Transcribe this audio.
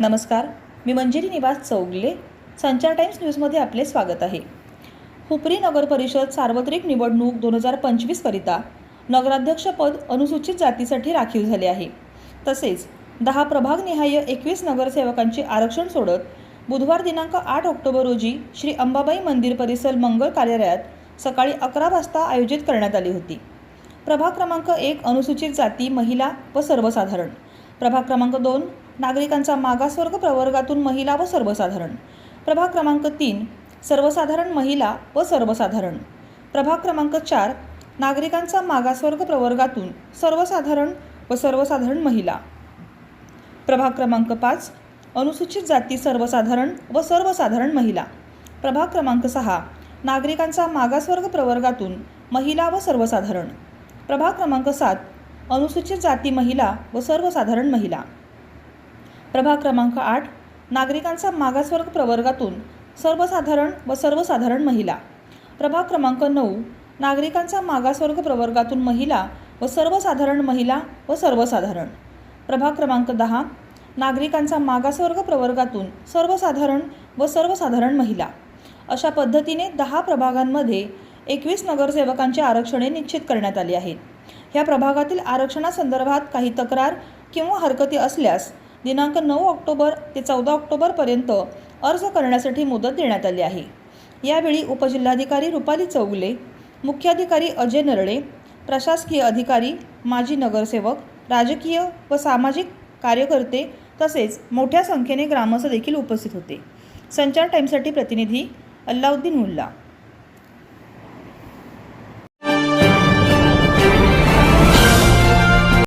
नमस्कार मी मंजिरी निवास चौगले संचार टाइम्स न्यूजमध्ये आपले स्वागत आहे. हुपरी नगर परिषद सार्वत्रिक निवडणूक दोन हजार पंचवीसकरिता नगराध्यक्षपद अनुसूचित जातीसाठी राखीव झाले आहे. तसेच दहा प्रभागनिहाय एकवीस नगरसेवकांचे आरक्षण सोडत बुधवार दिनांक आठ ऑक्टोबर रोजी श्री अंबाबाई मंदिर परिसर मंगळ कार्यालयात सकाळी अकरा वाजता आयोजित करण्यात आली होती. प्रभाग क्रमांक एक अनुसूचित जाती महिला व सर्वसाधारण. प्रभाग क्रमांक दोन नागरिकांचा मागासवर्ग प्रवर्गातून महिला व सर्वसाधारण. प्रभाग क्रमांक तीन सर्वसाधारण महिला व सर्वसाधारण. प्रभाग क्रमांक चार नागरिकांचा मागासवर्ग प्रवर्गातून सर्वसाधारण व सर्वसाधारण महिला. प्रभाग क्रमांक पाच अनुसूचित जाती सर्वसाधारण व सर्वसाधारण महिला. प्रभाग क्रमांक सहा नागरिकांचा मागासवर्ग प्रवर्गातून महिला व सर्वसाधारण. प्रभाग क्रमांक सात अनुसूचित जाती महिला व सर्वसाधारण महिला. प्रभाग क्रमांक आठ नागरिकांचा मागासवर्ग प्रवर्गातून सर्वसाधारण व सर्वसाधारण महिला. प्रभाग क्रमांक नऊ नागरिकांचा मागासवर्ग प्रवर्गातून महिला व सर्वसाधारण महिला व सर्वसाधारण. प्रभाग क्रमांक दहा नागरिकांचा मागासवर्ग प्रवर्गातून सर्वसाधारण व सर्वसाधारण महिला. अशा पद्धतीने दहा प्रभागांमध्ये एकवीस नगरसेवकांची आरक्षणे निश्चित करण्यात आली आहेत. ह्या प्रभागातील आरक्षणासंदर्भात काही तक्रार किंवा हरकती असल्यास दिनांक नऊ ऑक्टोबर ते चौदा ऑक्टोबरपर्यंत अर्ज करण्यासाठी मुदत देण्यात आली आहे. यावेळी उपजिल्हाधिकारी रुपाली चौगुले मुख्याधिकारी अजय नरळे प्रशासकीय अधिकारी माजी नगरसेवक राजकीय व सामाजिक कार्यकर्ते तसेच मोठ्या संख्येने ग्रामस्थ देखील उपस्थित होते. संचार टाईमसाठी प्रतिनिधी अल्लाउद्दीन मुल्ला